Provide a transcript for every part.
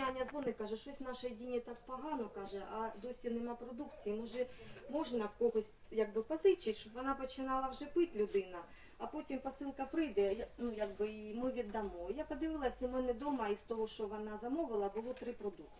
Аня дзвонить, каже, щось в нашій Діні так погано, каже, а досі нема продукції. Може, можна в когось якби позичити, щоб вона починала вже пити людина, а потім посилка прийде, ну якби і ми віддамо. Я подивилась, у мене вдома із того, що вона замовила, було три продукти.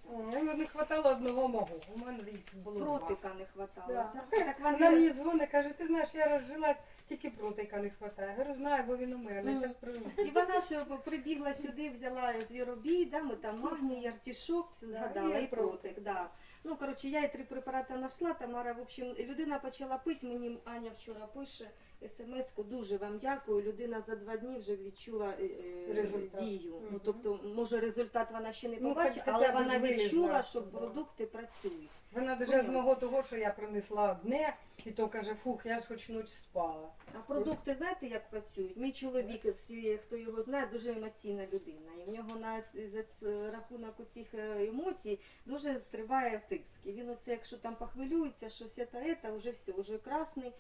Ну, не хватало одного мого. У мене їх було. Протика не хватало. Да. Так, так Вона мені дзвонить, каже, ти знаєш, я розжилась, тільки протика не хватає. Я говорю, знаю, бо він у мене, зараз привезу. І вона ж прибігла сюди, взяла звіробій, да, ми там магній, артішок, згадала, і і протик. Да. Ну, коротше, я і три препарати знайшла, Тамара, в общем, людина почала пити, мені Аня вчора пише смс-ку, дуже вам дякую, людина за два дні вже відчула е, е, Результат. дію. Ну, Мгм. тобто, може, результат вона ще не Ну, побачить, хоч- але хоча б вона вилізла, відчула, що да. продукти працюють. Вона даже Поняла. від мого того, що я принесла одне, і то каже, фух, я ж хоч ніч спала. А продукти знаєте, як працюють? Мій чоловік, всі, хто його знає, дуже емоційна людина. І в нього на ц- за ц- рахунок цих емоцій дуже стрибає тиск. І він оце, якщо там похвилюється, щось це, це, вже все, вже красний, е,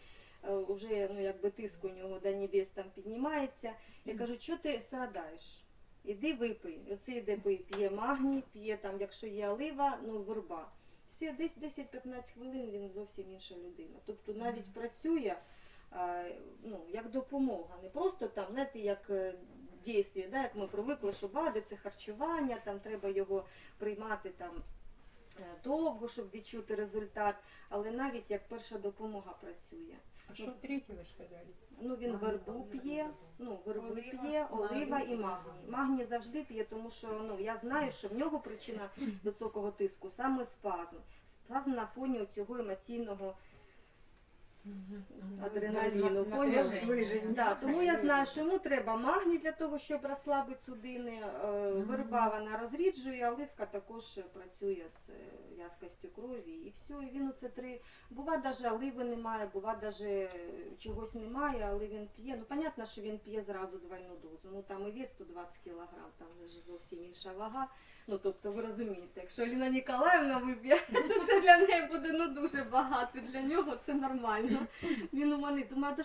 вже ну, якби тиск у нього до небес там піднімається. Я кажу, що ти страдаєш? Іди випий. Оце йде пий, п'є магній, п'є там, якщо є олива, ну верба. Все, десь 10-15 хвилин він зовсім інша людина. Тобто навіть працює ну, як допомога. Не просто там, знаєте, як е, дійстві, да, як ми привикли, що БАДи це харчування, там треба його приймати там е, довго, щоб відчути результат, але навіть як перша допомога працює. А що третє ви сказали? Ну він вербу п'є, ну вербу Олива, п'є, олива і магні магній. Магній завжди п'є, тому що ну я знаю, що в нього причина високого тиску саме спазм. Спазм на фоні цього емоційного адреналіну. Поняли? Роздвиження. Да, тому я знаю, що йому треба магній для того, щоб розслабити судини. Е, Верба вона розріджує, оливка також працює з е, в'язкостю крові. І все, і він оце три. Бува навіть оливи немає, бува навіть чогось немає, але він п'є. Ну, понятно, що він п'є зразу двойну дозу. Ну там і вес 120 кг, там вже зовсім інша вага. Ну тобто ви розумієте, якщо Аліна Ніколаївна вип'є, то це для неї буде ну дуже багато. Для нього це нормально. Він у мене думає, «Да